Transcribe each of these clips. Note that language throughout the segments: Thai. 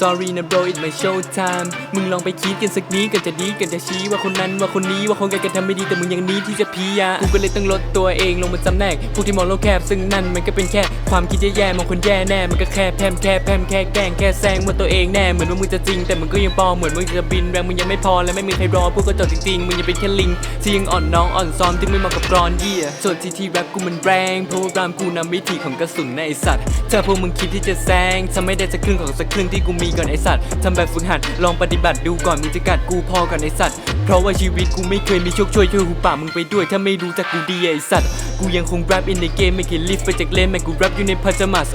sorry นะ bro it's my show time มึงลองไปคิดกันสักนิดกันจะดีกันจะชี้ว่าคนนั้นว่าคนนี้ว่าคนกันกันทำไม่ดีแต่มึงยังนี้ที่จะพียากูก็เลยต้องลดตัวเองลงมาจำแนกพวกที่มองโลกแคบซึ่งนั่นมันก็เป็นแค่ความคิดแย่ๆมองคนแย่แน่มันก็แค่แพมแค่แพมแค่แกล้งแค่แซงว่าตัวเองแน่เหมือนว่ามึงจะจริงแต่มึงก็ยังปลอมเหมือนมึงจะบินแรงมึงยังไม่พอและไม่มีใครรอพวกก็จบจริงๆมึงยังเป็นแค่ลิงที่ยังอ่อนน้องอ่อนซ้อมที่ไม่เหมาะกับกรอนเยี่ยส่วนที่ที่แรปกูมันแรงเพราะว่ารามกูนำวิธีของกระสุนในสัตว์ถ้าพวกมึงคิดที่จะแซงทำไม่ได้สักครึ่งของสักครึ่งที่กูมีก่อนไอสัตว์ทำแบบฝึกหัดลองปฏิบัติดูก่อนมึงจะกัดกูพอก่อนไอสัตว์เพราะว่าชีวิตกูไม่เคยมีโชคช่วยช่วยหูป่ากมึงไปด้วยถ้าไม่รู้จักกูดีไอสัตว์กูยังคงแรป in the game ไม่เคยลิฟไปจากเลนแม่กูแรปอยู่ในพัจมัส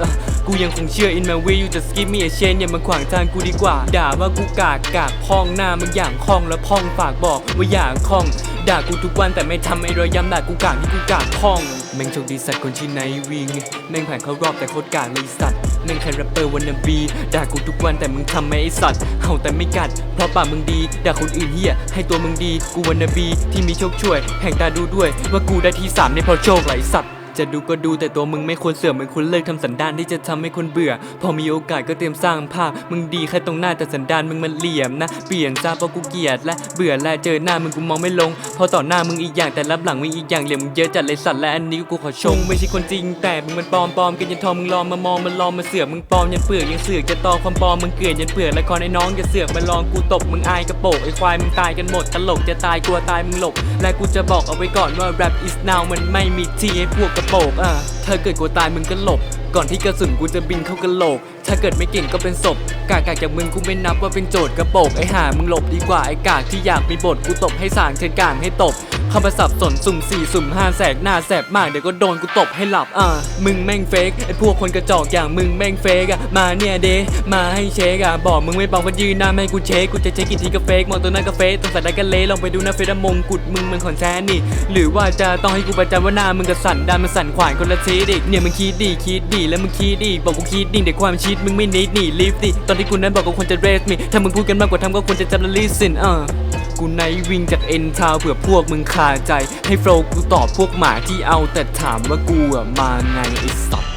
กูยังคงเชื่อ in my way you just give me a chance อย่ามาขวางทางกูดีกว่า ด่าว่ากูกากกากพองหน้ามึงอย่างคล่องแล้วพองฝากบอกว่าอย่างคล่องด่ากูทุกวันแต่ไม่ทำไอ้รอยย้ำด่ากูกากที่กูกากพอง แม่งโชคดีสัตว์คนที่ไหนวิ่งแม่งผ่านเข้ารอบแต่โคตรกากเลยสัตว์ แม่งแค่แรปเปอร์วันนาบีด่ากูทุกวันแต่มึงทำไม่ไอสัตว์เห่าแต่ไม่กัด เพราะปากมึงดีด่าคนอื่นเฮียให้ตัวมึงดี กูวันนาบีที่มีโชคช่วย แห่งตาดูด้วยว่ากูได้ที่สามในพอโชคไหลสัตว์ จะดูก็ดูแต่ตัวมึงไม่ควรเสื่อมมึงควรเลิกทำสันดานที่จะทำให้คนเบื่อ พอมีโอกาสก็เตรียมสร้างภาพ มึงดีแค่ตรงหน้าแต่สันดานมึงมันเหลี่ยมนะ เปลี่ยนซะเพราะกูเกลียดและเบื่อและเจอหน้ามึงกูมองไม่ลงพราะต่อหน้ามึงอีกอย่างแต่รับหลังมึงอีกอย่างเหลี่ยมมึงเยอะจัดเลยสัตว์และอันนี้กูขอชงไม่ใช่คนจริง แต่มึงมันปลอมปลอมกันยันทองมึงลองมามองมันลองมาเสือกมึงปลอมยันเปลือกยังเสือกจะตอความปลอมมึงเกลียดยันเปลือกและคอนไอ้น้องอย่าเสือกมาลองกูตบมึงอายกระโปกไอ้ควายมึงตายกันหมดตลกจะตายกลัวตายมึงหลบและกูจะบอกเอาไว้ก่อนว่า rap is now มันไม่มีที่ให้พวกกระโปกอะถ้าเกิดกูตายมึงก็หลบ ก่อนที่กระสุนกูจะบินเข้ากระโหลก ถ้าเกิดไม่เก่งก็เป็นศพ กากากจากมึงกูไม่นับว่าเป็นโจทย์กระโปกไอ้ห่ามึงหลบดีกว่าไอ้กากที่อยากมีบทกูตบให้สางเชิญกางให้ตบ เข้ามาสับสนสุ่มสี่สุ่มห้าแสกหน้าแสบมากเดี๋ยวก็โดนกูตบให้หลับอะมึงแม่งเฟกไอ้พวกคนกระจอกอย่างมึงแม่งเฟกอะมาเนี่ยเดมาให้เช็คอะบอกมึงไม่บอกว่ายืนหน้าไม่ให้กูเช็คกูจะเช็คกี่ทีก็เฟกมองตัวหน้าก็เฟกต้องใส่ได้ก็เละลองไปดูหน้าเฟซมงกุฎมึงมันขอนแท้นี่ หรือว่าจะต้องให้กูประจำว่าหน้ามึงกับสันดานมันสั่นขวานคนละทีดิเนี่ยมึงคิดดีคิดดีแล้วมึงคิดดีบอกกูคิดดีแต่ความชิดมึงไม่นิดนี่ลิฟดิตอนที่กูนั้นบอกกูควรจะเรสมีถ้ามึงพูดกันมากกว่าทำก็ควรจะจำและลิสินอะ กูไนวิ่งจากเอ็นทาวเผื่อพวกมึงคาใจ ให้โฟล์กูตอบพวกหมาที่เอาแต่ถามว่ากูอะมาไงไอ้สัตว์